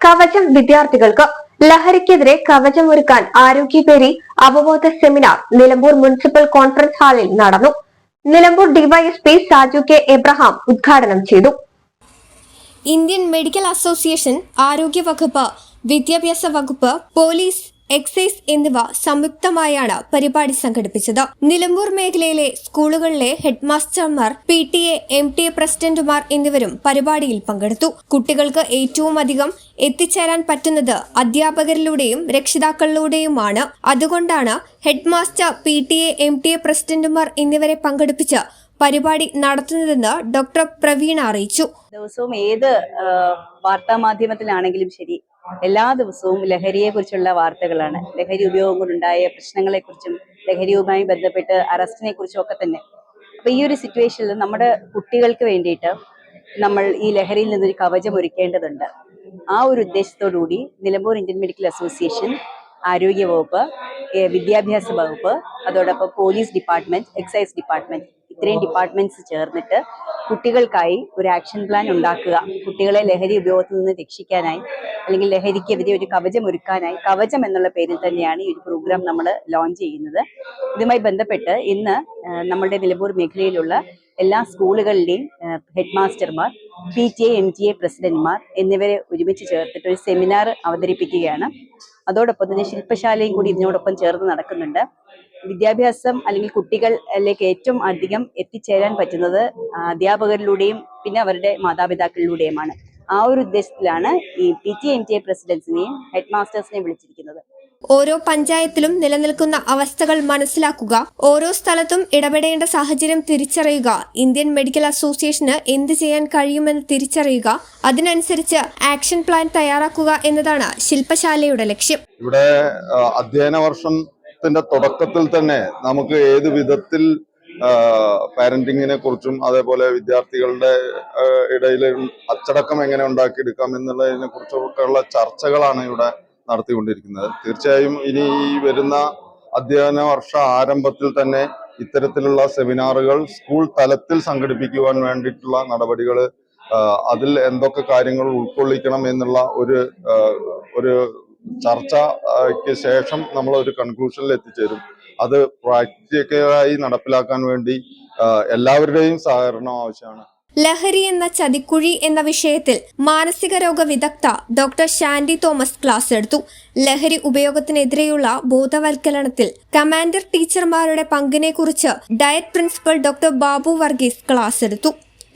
കവചം വിദ്യാർത്ഥികൾക്ക് ലഹരിക്കെതിരെ കവചം ഒരുക്കാൻ ആരോഗ്യപേരി അവബോധ സെമിനാർ നിലമ്പൂർ മുനിസിപ്പൽ കോൺഫറൻസ് ഹാളിൽ നടന്നു. Nilambur DYSP Saju K Abraham ഉദ്ഘാടനം ചെയ്തു. ഇന്ത്യൻ മെഡിക്കൽ അസോസിയേഷൻ ആരോഗ്യ വകുപ്പ് വിദ്യാഭ്യാസ വകുപ്പ് പോലീസ് എക്സൈസ് എന്നിവ സംയുക്തമായാണ് പരിപാടി സംഘടിപ്പിച്ചത്. നിലമ്പൂർ മേഖലയിലെ സ്കൂളുകളിലെ ഹെഡ്മാസ്റ്റർമാർ P T A M T A പ്രസിഡന്റുമാർ എന്നിവരും പരിപാടിയിൽ പങ്കെടുത്തു. കുട്ടികൾക്ക് ഏറ്റവും അധികം എത്തിച്ചേരാൻ പറ്റുന്നത് അധ്യാപകരിലൂടെയും രക്ഷിതാക്കളിലൂടെയുമാണ്. അതുകൊണ്ടാണ് headmaster P T A M T A പ്രസിഡന്റുമാർ എന്നിവരെ പങ്കെടുപ്പിച്ച് പരിപാടി നടത്തുന്നതെന്ന് ഡോക്ടർ പ്രവീണ അറിയിച്ചു. ദിവസവും ഏത് വാർത്താ മാധ്യമത്തിലാണെങ്കിലും ശരി എല്ലാ ദിവസവും ലഹരിയെ കുറിച്ചുള്ള വാർത്തകളാണ്. ലഹരി ഉപയോഗം കൊണ്ടുണ്ടായ പ്രശ്നങ്ങളെ കുറിച്ചും ലഹരിയുമായി ബന്ധപ്പെട്ട് അറസ്റ്റിനെ കുറിച്ചും ഒക്കെ തന്നെ. അപ്പൊ ഈ ഒരു സിറ്റുവേഷനിൽ നമ്മുടെ കുട്ടികൾക്ക് വേണ്ടിയിട്ട് നമ്മൾ ഈ ലഹരിയിൽ നിന്നൊരു കവചം ഒരുക്കേണ്ടതുണ്ട്. ആ ഒരു ഉദ്ദേശത്തോടുകൂടി നിലമ്പൂർ ഇന്ത്യൻ മെഡിക്കൽ അസോസിയേഷൻ ആരോഗ്യ വകുപ്പ് വിദ്യാഭ്യാസ വകുപ്പ് അതോടൊപ്പം പോലീസ് ഡിപ്പാർട്ട്മെന്റ് എക്സൈസ് ഡിപ്പാർട്ട്മെന്റ് ഇത്രയും ഡിപ്പാർട്ട്മെന്റ്സ് ചേർന്നിട്ട് കുട്ടികൾക്കായി ഒരു ആക്ഷൻ പ്ലാൻ ഉണ്ടാക്കുക. കുട്ടികളെ ലഹരി ഉപയോഗത്തിൽ നിന്ന് രക്ഷിക്കാനായി അല്ലെങ്കിൽ ലഹരിക്കെതിരെ ഒരു കവചം ഒരുക്കാനായി. കവചം എന്നുള്ള പേരിൽ തന്നെയാണ് ഈ ഒരു പ്രോഗ്രാം നമ്മൾ ലോഞ്ച് ചെയ്യുന്നത്. ഇതുമായി ബന്ധപ്പെട്ട് ഇന്ന് നമ്മുടെ നിലമ്പൂർ മേഖലയിലുള്ള എല്ലാ സ്കൂളുകളിലെയും head മാസ്റ്റർമാർ P T A M T A പ്രസിഡന്റ്മാർ എന്നിവരെ ഒരുമിച്ച് ചേർത്തിട്ട് ഒരു സെമിനാർ അവതരിപ്പിക്കുകയാണ്. അതോടൊപ്പം തന്നെ ശില്പശാലയും കൂടി ഇതിനോടൊപ്പം ചേർന്ന് നടക്കുന്നുണ്ട്. വിദ്യാഭ്യാസം അല്ലെങ്കിൽ കുട്ടികളിലേക്ക് ഏറ്റവും അധികം എത്തിച്ചേരാൻ പറ്റുന്നത് അധ്യാപകരിലൂടെയും പിന്നെ അവരുടെ മാതാപിതാക്കളിലൂടെയുമാണ്. ആ ഒരു ഉദ്ദേശത്തിലാണ് ഈ P T M T A പ്രസിഡൻസിനെയും head മാസ്റ്റേഴ്സിനെയും വിളിച്ചിരിക്കുന്നത്. ഓരോ പഞ്ചായത്തിലും നിലനിൽക്കുന്ന അവസ്ഥകൾ മനസ്സിലാക്കുക ഓരോ സ്ഥലത്തും ഇടപെടേണ്ട സാഹചര്യം തിരിച്ചറിയുക ഇന്ത്യൻ മെഡിക്കൽ അസോസിയേഷന് എന്ത് ചെയ്യാൻ കഴിയുമെന്ന് തിരിച്ചറിയുക അതിനനുസരിച്ച് ആക്ഷൻ പ്ലാൻ തയ്യാറാക്കുക എന്നതാണ് ശില്പശാലയുടെ ലക്ഷ്യം. ഇവിടെ അധ്യയന അധ്യയന വർഷത്തിന്റെ തുടക്കത്തിൽ തന്നെ നമുക്ക് ഏത് വിധത്തിൽ പാരന്റിങ്ങിനെ കുറിച്ചും അതേപോലെ വിദ്യാർത്ഥികളുടെ ഇടയിൽ അച്ചടക്കം എങ്ങനെ ഉണ്ടാക്കിയെടുക്കാം എന്നുള്ളതിനെ കുറിച്ചൊക്കെയുള്ള ചർച്ചകളാണ് ഇവിടെ നടത്തിക്കൊണ്ടിരിക്കുന്നത്. തീർച്ചയായും ഇനി ഈ വരുന്ന അധ്യയന വർഷ ആരംഭത്തിൽ തന്നെ ഇത്തരത്തിലുള്ള സെമിനാറുകൾ സ്കൂൾ തലത്തിൽ സംഘടിപ്പിക്കുവാൻ വേണ്ടിയിട്ടുള്ള നടപടികൾ അതിൽ എന്തൊക്കെ കാര്യങ്ങൾ ഉൾക്കൊള്ളിക്കണം എന്നുള്ള ഒരു ഒരു ചർച്ചയ്ക്ക് ശേഷം നമ്മൾ ഒരു കൺക്ലൂഷനിൽ എത്തിച്ചേരും. അത് പ്രാക്ടിക്കലായി നടപ്പിലാക്കാൻ വേണ്ടി എല്ലാവരുടെയും സഹകരണം ആവശ്യമാണ്. ലഹരി എന്ന ചതിക്കുഴി എന്ന വിഷയത്തിൽ മാനസിക രോഗ വിദഗ്ധ ഡോക്ടർ ഷാൻഡി തോമസ് ക്ലാസ് എടുത്തു. ലഹരി ഉപയോഗത്തിനെതിരെയുള്ള ബോധവൽക്കരണത്തിൽ കമാൻഡർ ടീച്ചർമാരുടെ പങ്കിനെക്കുറിച്ച് DIET principal doctor Babu Varghese class എടുത്തു.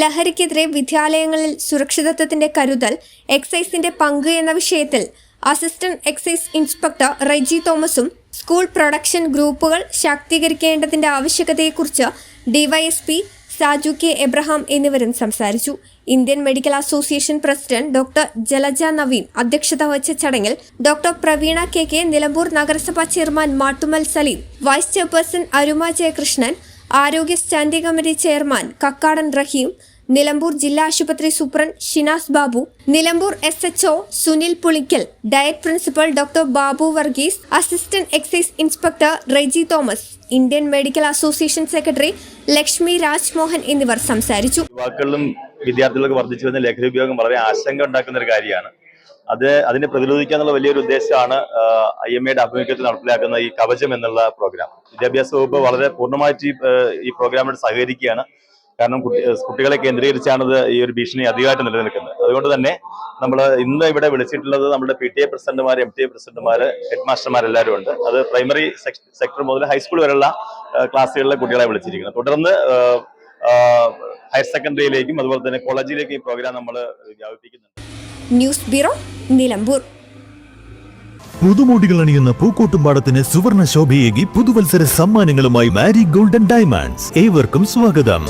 ലഹരിക്കെതിരെ വിദ്യാലയങ്ങളിൽ സുരക്ഷിതത്വത്തിന്റെ കരുതൽ എക്സൈസിന്റെ പങ്ക് എന്ന വിഷയത്തിൽ അസിസ്റ്റന്റ് എക്സൈസ് ഇൻസ്പെക്ടർ റെജി തോമസും സ്കൂൾ പ്രൊഡക്ഷൻ ഗ്രൂപ്പുകൾ ശാക്തീകരിക്കേണ്ടതിന്റെ ആവശ്യകതയെക്കുറിച്ച് ഡിവൈഎസ്പി സാജു കെ എബ്രഹാം എന്നിവരും സംസാരിച്ചു. Indian medical association president doctor Jalaja Naveen അധ്യക്ഷത വഹിച്ച ചടങ്ങിൽ doctor Praveena K K Nilambur നഗരസഭാ chairman Mattummal Saleem vice chairperson Aruma Jayakrishnan ആരോഗ്യ standing committee chairman Kakkadan Raheem Nilambur ജില്ലാ ആശുപത്രി superintendent Shinas Babu Nilambur S H Sunil Pulikkal DIET principal doctor Babu Varghese assistant excise inspector Reji Thomas Indian medical association secretary Lakshmi Rajmohan എന്നിവർ സംസാരിച്ചു. യുവാക്കളിലും വിദ്യാർത്ഥികൾക്ക് വർദ്ധിച്ചു വരുന്ന ലഹരി ഉപയോഗം വളരെ ആശങ്ക ഉണ്ടാക്കുന്ന ഒരു കാര്യമാണ്. അത് അതിനെ പ്രതിരോധിക്കാനുള്ള വലിയൊരു ഉദ്ദേശമാണ് ഐ എം എയുടെ ആഭിമുഖ്യത്തിൽ നടപ്പിലാക്കുന്ന ഈ കവചം എന്നുള്ള പ്രോഗ്രാം. വിദ്യാഭ്യാസ വകുപ്പ് വളരെ പൂർണമായിട്ട് ഈ, പ്രോഗ്രാമിനെ ഈ പ്രോഗ്രാമിനോട് സഹകരിക്കുകയാണ്. കാരണം കുട്ടികളെ കേന്ദ്രീകരിച്ചാണ് ഇത് ഈ ഒരു ഭീഷണി അധികമായിട്ട് നിലനിൽക്കുന്നത്. അതുകൊണ്ട് തന്നെ നമ്മൾ ഇന്ന് ഇവിടെ വിളിച്ചിട്ടുള്ളത് നമ്മുടെ പി ടി എ പ്രസിഡന്റുമാർ എം ടി എ പ്രസിഡന്റുമാർ ഹെഡ് മാസ്റ്റർമാർ എല്ലാവരും ഉണ്ട്. അത് പ്രൈമറി സെക്ടർ മുതൽ ഹൈസ്കൂൾ വരെയുള്ള ക്ലാസ്സുകളിലെ കുട്ടികളെ വിളിച്ചിരിക്കുന്നത്. തുടർന്ന് ഹയർ സെക്കൻഡറിയിലേക്കും അതുപോലെ തന്നെ കോളേജിലേക്കും ഈ പ്രോഗ്രാം നമ്മൾ വ്യാപിപ്പിക്കുന്നുണ്ട്. News bureau Nilambur. പുതുമോടികൾ അണിയുന്ന പൂക്കോട്ടുംപാടത്തിന് സുവർണ ശോഭയേകി പുതുവത്സര സമ്മാനങ്ങളുമായി മാരി ഗോൾഡൻ ഡയമണ്ട്സ്. ഏവർക്കും സ്വാഗതം.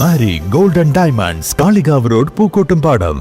Mari golden diamonds Kalikavu road Pookkottumpadam.